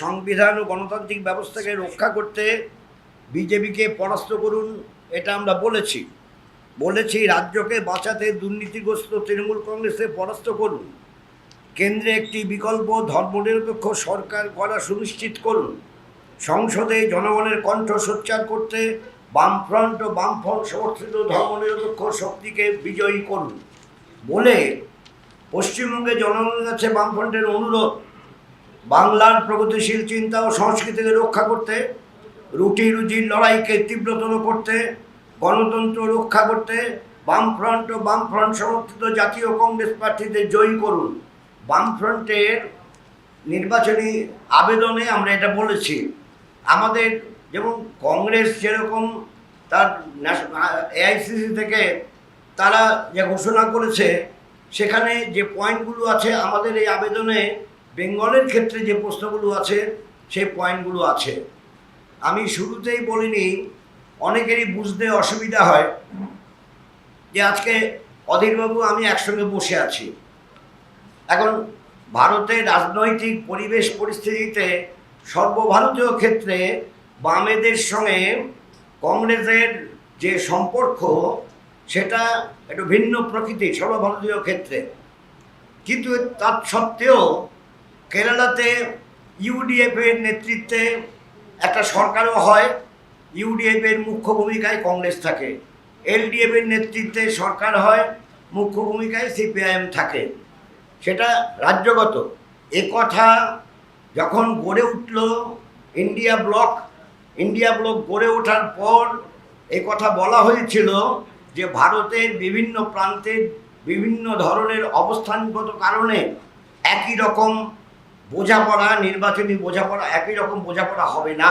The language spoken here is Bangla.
সংবিধান ও গণতান্ত্রিক ব্যবস্থাকে রক্ষা করতে বিজেপিকে পরাস্ত করুন, এটা আমরা বলেছি। বলেছি, রাজ্যকে বাঁচাতে দুর্নীতিগ্রস্ত তৃণমূল কংগ্রেসে পরাস্ত করুন। কেন্দ্রে একটি বিকল্প ধর্মনিরপেক্ষ সরকার করা সুনিশ্চিত করুন। সংসদে জনগণের কণ্ঠ সোচ্চার করতে বামফ্রন্ট ও বামফ্রন্ট সমর্থিত ধর্মনিরপেক্ষ শক্তিকে বিজয়ী করুন। বলে পশ্চিমবঙ্গে জনগণের কাছে বামফ্রন্টের অনুরোধ বাংলার প্রগতিশীল চিন্তা ও সংস্কৃতিকে রক্ষা করতে, রুটি রুজির লড়াইকে তীব্রতর করতে, গণতন্ত্র রক্ষা করতে, বামফ্রন্ট ও বামফ্রন্ট সমর্থিত জাতীয় কংগ্রেস প্রার্থীদের জয়ী করুন। বামফ্রন্টের নির্বাচনী আবেদনে আমরা এটা বলেছি। আমাদের যেমন কংগ্রেস যেরকম তার এআইসিসি থেকে তারা যে ঘোষণা করেছে, সেখানে যে পয়েন্টগুলো আছে, আমাদের এই আবেদনে বেঙ্গলের ক্ষেত্রে যে প্রশ্নগুলো আছে, সেই পয়েন্টগুলো আছে। আমি শুরুতেই বলিনি, অনেকেরই বুঝতে অসুবিধা হয় যে আজকে অধীরবাবু আমি একসঙ্গে বসে আছি। এখন ভারতের রাজনৈতিক পরিবেশ পরিস্থিতিতে সর্বভারতীয় ক্ষেত্রে বামেদের সঙ্গে কংগ্রেসের যে সম্পর্ক, সেটা একটু ভিন্ন প্রকৃতি সর্বভারতীয় ক্ষেত্রে। কিন্তু তার সত্ত্বেও কেরালাতে ইউডিএফ এর নেতৃত্বে একটা সরকারও হয় ইউডিএফ এর মুখ্য ভূমিকায় কংগ্রেস থাকে। এলডিএফ এর নেতৃত্বে সরকার হয়, মুখ্য ভূমিকায় সিপিআইএম থাকে। সেটা রাজ্যগত। এ কথা যখন গড়ে উঠল ইন্ডিয়া ব্লক ইন্ডিয়া ব্লক গড়ে ওঠার পর এ কথা বলা হয়েছিল যে ভারতের বিভিন্ন প্রান্তের বিভিন্ন ধরনের অবস্থানগত কারণে একই রকম বোঝাপড়া নির্বাচনী বোঝাপড়া একই রকম বোঝাপড়া হবে না।